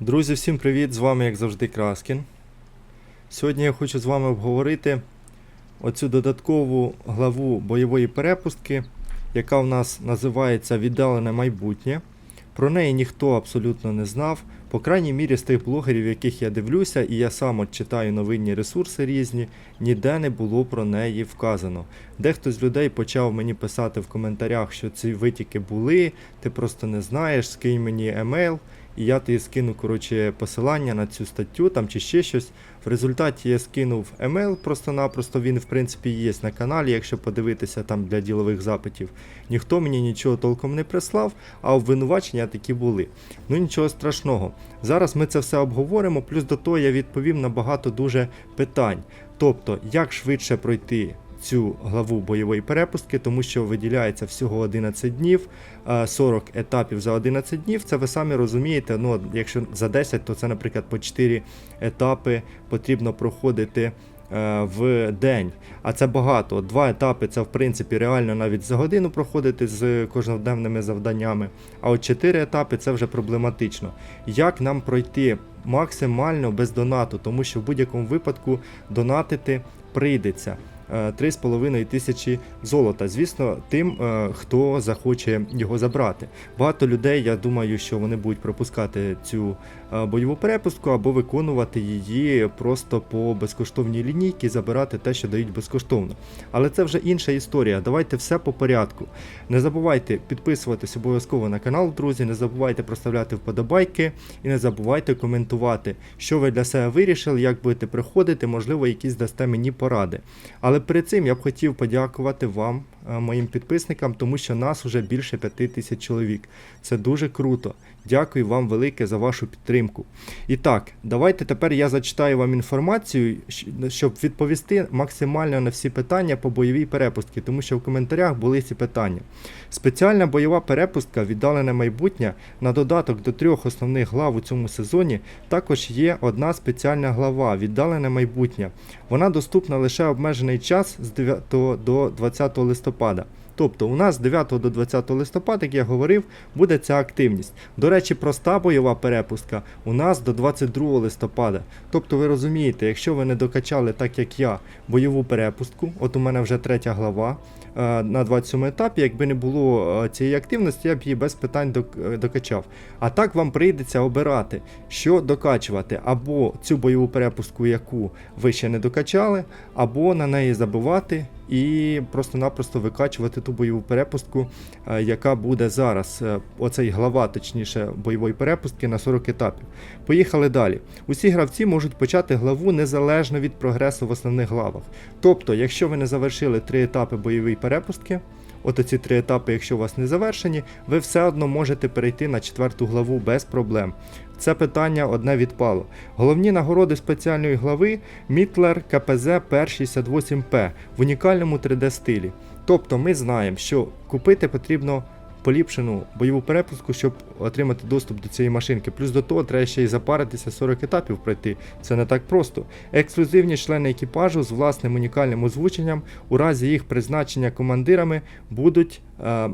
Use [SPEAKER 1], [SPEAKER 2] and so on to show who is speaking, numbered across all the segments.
[SPEAKER 1] Друзі, всім привіт! З вами, як завжди, Краскін. Сьогодні я хочу з вами обговорити оцю додаткову главу бойової перепустки, яка в нас називається Віддалене майбутнє. Про неї ніхто абсолютно не знав. По крайній мірі з тих блогерів, яких я дивлюся, і я сам от читаю новинні ресурси різні, ніде не було про неї вказано. Дехто з людей почав мені писати в коментарях, що ці витіки були, ти просто не знаєш, скинь мені емейл, і я тобі скину коротше, посилання на цю статтю там чи ще щось. В результаті я скинув емейл просто-напросто, він в принципі є на каналі, якщо подивитися там для ділових запитів. Ніхто мені нічого толком не прислав, а обвинувачення такі були. Ну нічого страшного. Зараз ми це все обговоримо, плюс до того я відповім на багато дуже питань. Тобто, як швидше пройти цю главу бойової перепустки, тому що виділяється всього 11 днів, е, 40 етапів за 11 днів. Це ви самі розумієте. Ну, якщо за 10, то це, наприклад, по 4 етапи потрібно проходити. е, В день, а це багато. Два етапи це в принципі реально навіть за годину проходити з кожноденними завданнями. А от чотири етапи це вже проблематично. Як нам пройти максимально без донату, тому що в будь-якому випадку донатити прийдеться. Е, 3,5 тисячі золота. Звісно, тим, е, хто захоче його забрати. Багато людей, я думаю, що вони будуть пропускати цю е, бойову перепустку або виконувати її просто по безкоштовній лінійці, забирати те, що дають безкоштовно. Але це вже інша історія. Давайте все по порядку. Не забувайте підписуватись обов'язково на канал, друзі. Не забувайте проставляти вподобайки і не забувайте коментувати, що ви для себе вирішили, як будете приходити, можливо, якісь дасте мені поради. Але перед цим я б хотів подякувати вам, е, моїм підписникам, тому що нас вже більше 5 тисяч чоловік. Це дуже круто. Дякую вам велике за вашу підтримку. І так, давайте тепер я зачитаю вам інформацію, щоб відповісти максимально на всі питання по бойовій перепустці, тому що в коментарях були ці питання. Спеціальна бойова перепустка віддалене майбутнє на додаток до трьох основних глав у цьому сезоні також є одна спеціальна глава віддалене майбутнє. Вона доступна лише обмежений час з 9 до 20 листопада. Тобто у нас з 9 до 20 листопада, як я говорив, буде ця активність. До речі, проста бойова перепустка у нас до 22 листопада. Тобто ви розумієте, якщо ви не докачали так як я бойову перепустку, от у мене вже третя глава е, на 27 етапі, якби не було е, цієї активності, я б її без питань е, докачав. А так вам прийдеться обирати, що докачувати, або цю бойову перепустку, яку ви ще не докачали, або на неї забивати і просто-напросто викачувати ту бойову перепустку, е, яка буде зараз. е, Оцей глава, точніше, бойової перепустки на 40 етапів. Поїхали далі. Усі гравці можуть почати главу незалежно від прогресу в основних главах. Тобто, якщо ви не завершили три етапи бойової перепустки, от оці три етапи, якщо у вас не завершені, ви все одно можете перейти на четверту главу без проблем. Це питання одне відпало. Головні нагороди спеціальної глави Мітлер КПЗ Пер68П в унікальному 3D стилі. Тобто ми знаємо, що купити потрібно поліпшену бойову перепуску, щоб отримати доступ до цієї машинки. Плюс до того треба ще й запаритися 40 етапів пройти. Це не так просто. Ексклюзивні члени екіпажу з власним унікальним озвученням у разі їх призначення командирами будуть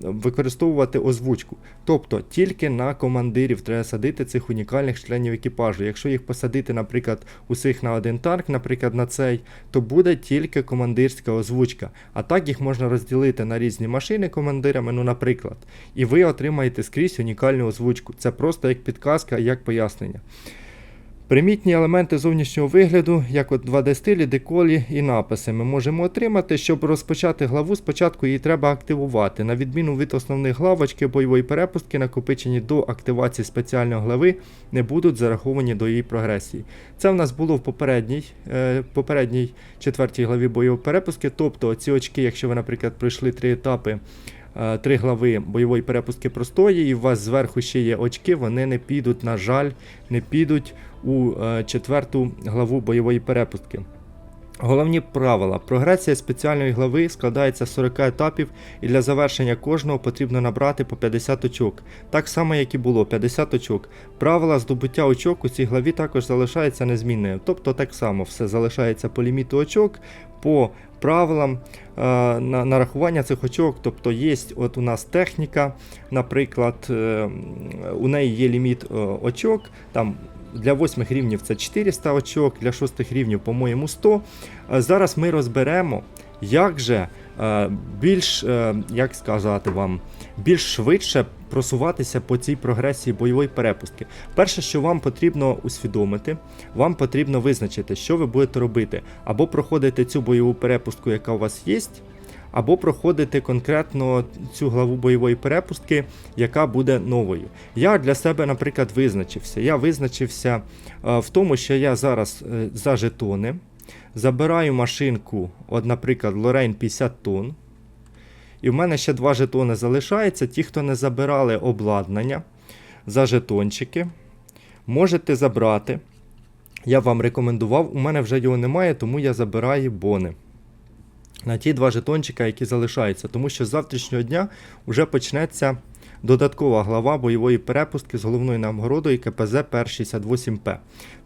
[SPEAKER 1] використовувати озвучку. Тобто тільки на командирів треба садити цих унікальних членів екіпажу. Якщо їх посадити, наприклад, усіх на один танк, наприклад, на цей, то буде тільки командирська озвучка. А так їх можна розділити на різні машини командирами, ну, наприклад, і ви отримаєте скрізь унікальну озвучку. Це просто як підказка, як пояснення. Примітні елементи зовнішнього вигляду, як от 2D-стилі, деколі і написи, ми можемо отримати. Щоб розпочати главу, спочатку її треба активувати. На відміну від основних главочки бойової перепустки, накопичені до активації спеціальної глави, не будуть зараховані до її прогресії. Це в нас було в попередній, е, попередній четвертій главі бойової перепустки. Тобто ці очки, якщо ви, наприклад, пройшли три етапи. Е, Три глави бойової перепустки простої, і у вас зверху ще є очки, вони не підуть, на жаль, не підуть у е, четверту главу бойової перепустки. Головні правила. Прогресія спеціальної глави складається з 40 етапів, і для завершення кожного потрібно набрати по 50 очок. Так само, як і було, 50 очок. Правила здобуття очок у цій главі також залишаються незмінною. Тобто так само все залишається по ліміту очок, по правилам е, на, нарахування цих очок. Тобто є от у нас техніка, наприклад, е, у неї є ліміт е, очок. Там для 8 рівнів це 400 очок, для 6 рівнів, по-моєму, 100. Е, Зараз ми розберемо, як же більш, як сказати вам, більш швидше просуватися по цій прогресії бойової перепустки. Перше, що вам потрібно усвідомити, вам потрібно визначити, що ви будете робити, або проходити цю бойову перепустку, яка у вас є, або проходити конкретно цю главу бойової перепустки, яка буде новою. Я для себе, наприклад, визначився. Я визначився е, в тому, що я зараз е, за жетони забираю машинку, от, наприклад, Lorraine 50 тонн. І в мене ще два жетони залишаються. Ті, хто не забирали обладнання за жетончики, можете забрати. Я вам рекомендував, у мене вже його немає, тому я забираю бони. На ті два жетончика, які залишаються. Тому що з завтрашнього дня вже почнеться додаткова глава бойової перепустки з головною нагородою КПЗ Пр-68П.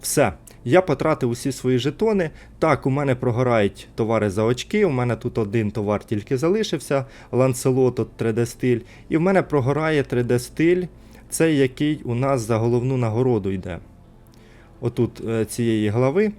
[SPEAKER 1] Все. Я потратив усі свої жетони. Так, у мене прогорають товари за очки. У мене тут один товар тільки залишився. Ланцелот от 3D стиль. І в мене прогорає 3D стиль, цей який у нас за головну нагороду йде. Отут е, цієї глави.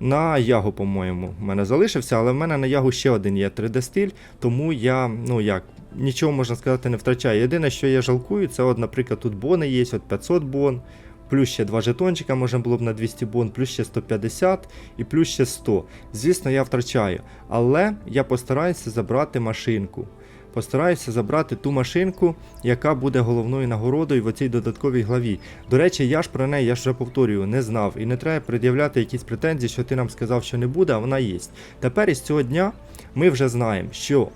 [SPEAKER 1] На ягу, по-моєму, в мене залишився, але в мене на ягу ще один є 3D стиль, тому я, ну як, нічого можна сказати, не втрачаю. Єдине, що я жалкую, це, от, наприклад, тут бони є, от 500 бон, плюс ще два жетончика можна було б на 200 бон, плюс ще 150 і плюс ще 100. Звісно, я втрачаю. Але я постараюся забрати машинку. Постараюся забрати ту машинку, яка буде головною нагородою в цій додатковій главі. До речі, я ж про неї, я ж вже повторюю, не знав. І не треба пред'являти якісь претензії, що ти нам сказав, що не буде, а вона є. Тепер із цього дня ми вже знаємо, що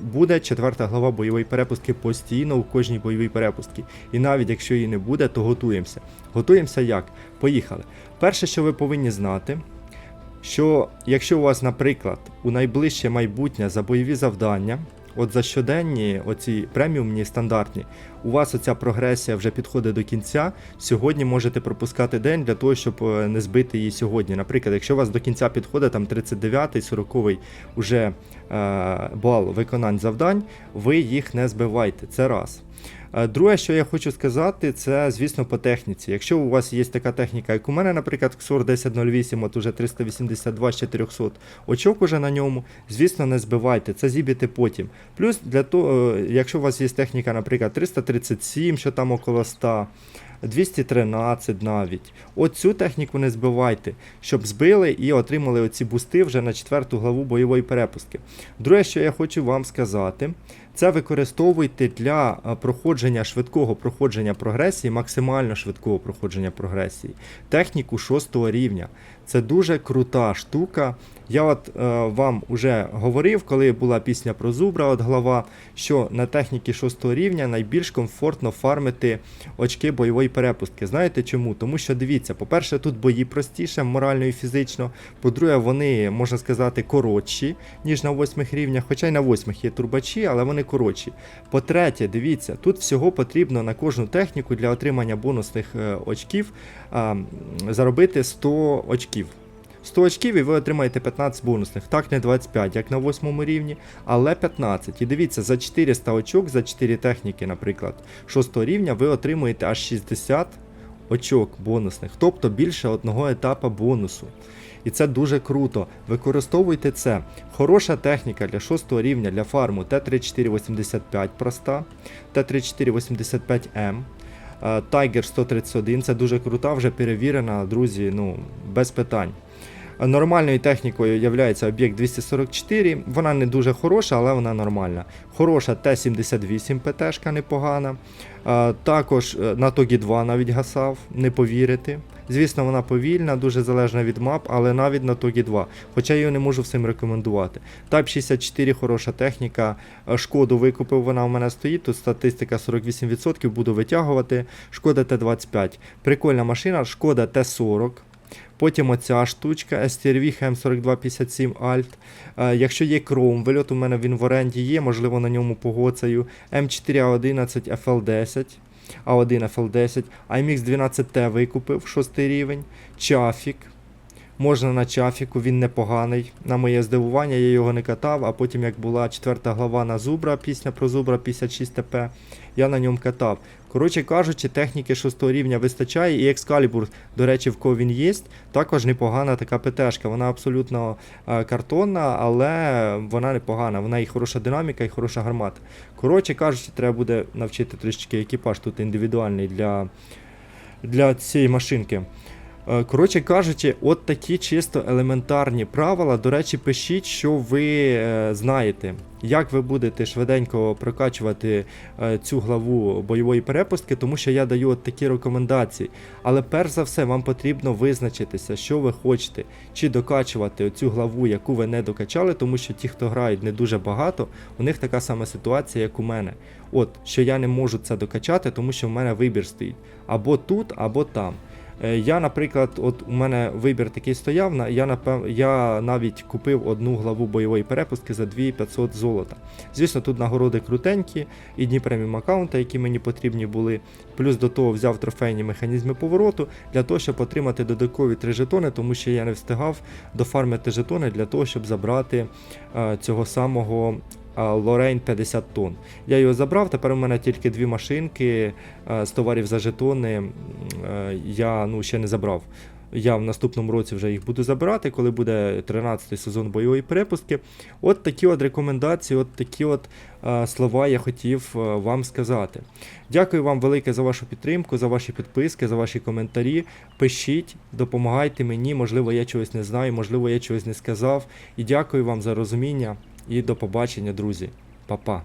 [SPEAKER 1] буде четверта глава бойової перепустки постійно у кожній бойовій перепустці. І навіть якщо її не буде, то готуємося. Готуємося як? Поїхали. Перше, що ви повинні знати, що якщо у вас, наприклад, у найближче майбутнє за бойові завдання, от за щоденні, оці преміумні стандартні, у вас оця прогресія вже підходить до кінця. Сьогодні можете пропускати день для того, щоб е, не збити її сьогодні. Наприклад, якщо у вас до кінця підходить там 39-й, 40-й уже е, бал виконань завдань, ви їх не збивайте. Це раз. Е, Друге, що я хочу сказати, це, звісно, по техніці. Якщо у вас є така техніка, як у мене, наприклад, XOR 1008, от уже 382 з 400 очок уже на ньому, звісно, не збивайте, це зіб'єте потім. Плюс, для того, е, якщо у вас є техніка, наприклад, 337, що там около 100, 213 навіть. От цю техніку не збивайте, щоб збили і отримали оці бусти вже на четверту главу бойової перепустки. Друге, що я хочу вам сказати, це використовуйте для е, проходження швидкого проходження прогресії, максимально швидкого проходження прогресії, техніку 6 рівня. Це дуже крута штука. Я от е, вам уже говорив, коли була пісня про зубра, от глава, що на техніки 6 рівня найбільш комфортно фармити очки бойової перепустки. Знаєте чому? Тому що дивіться, по-перше, тут бої простіше, морально і фізично. По-друге, вони, можна сказати, коротші, ніж на 8 рівнях, хоча й на 8 є турбачі, але вони коротші. По-третє, дивіться, тут всього потрібно на кожну техніку для отримання бонусних е, очків заробити 100 очків. 100 очків і ви отримаєте 15 бонусних. Так, не 25, як на 8 рівні, але 15. І дивіться, за 400 очок, за 4 техніки, наприклад, 6 рівня, ви отримуєте аж 60 очок бонусних, тобто більше одного етапа бонусу. І це дуже круто. Використовуйте це. Хороша техніка для 6 рівня для фарму Т-3485 проста, Т-3485М. е, Tiger 131 це дуже крута, вже перевірена, друзі, ну, без питань. Нормальною технікою є об'єкт 244. Вона не дуже хороша, але вона нормальна. Хороша Т-78 ПТшка непогана. Також е, на Тогі 2 навіть гасав, не повірите. Звісно, вона повільна, дуже залежна від мап, але навіть на Тогі 2. Хоча я її не можу всім рекомендувати. Type 64 хороша техніка. Е, Шкоду викупив, вона у мене стоїть. Тут статистика 48%, буду витягувати. Шкода Т-25. Прикольна машина, шкода Т-40. Потім оця штучка STRV HM4257 Alt. Е, якщо є Chrome, вильот у мене він в оренді є, можливо на ньому погоцаю. M4A11 FL10. А1 FL10, IMX 12T викупив 6 рівень, Чафік. Можна на чафіку, він непоганий. На моє здивування, я його не катав, а потім, як була четверта глава на Зубра, пісня про Зубра 56 ТП, я на ньому катав. Коротше кажучи, техніки 6 рівня вистачає, і Екскалібур, до речі, в кого він є, також непогана така ПТшка. Вона абсолютно е, картонна, але вона непогана. Вона і хороша динаміка, і хороша гармата. Коротше кажучи, треба буде навчити трішечки екіпаж тут індивідуальний для, для цієї машинки. Е, Коротше кажучи, от такі чисто елементарні правила. До речі, пишіть, що ви е, знаєте, як ви будете швиденько прокачувати е, цю главу бойової перепустки, тому що я даю от такі рекомендації. Але перш за все, вам потрібно визначитися, що ви хочете, чи докачувати цю главу, яку ви не докачали, тому що ті, хто грають не дуже багато, у них така сама ситуація, як у мене. От, що я не можу це докачати, тому що в мене вибір стоїть або тут, або там. Е, Я, наприклад, от у мене вибір такий стояв, я, напев... я навіть купив одну главу бойової перепустки за 2500 золота. Звісно, тут нагороди крутенькі, і дні преміум аккаунта, які мені потрібні були. Плюс до того взяв трофейні механізми повороту для того, щоб отримати додаткові 3 жетони, тому що я не встигав дофармити жетони для того, щоб забрати е, цього самого. Лорейн 50 тонн. Я його забрав, тепер у мене тільки дві машинки е, з товарів за жетони. е, Я ну, ще не забрав. Я в наступному році вже їх буду забирати, коли буде 13-й сезон бойової перепустки. От такі от рекомендації, от такі от е, слова я хотів е, вам сказати. Дякую вам велике за вашу підтримку, за ваші підписки, за ваші коментарі. Пишіть, допомагайте мені, можливо, я чогось не знаю, можливо, я чогось не сказав. І дякую вам за розуміння. І до побачення, друзі. Па-па.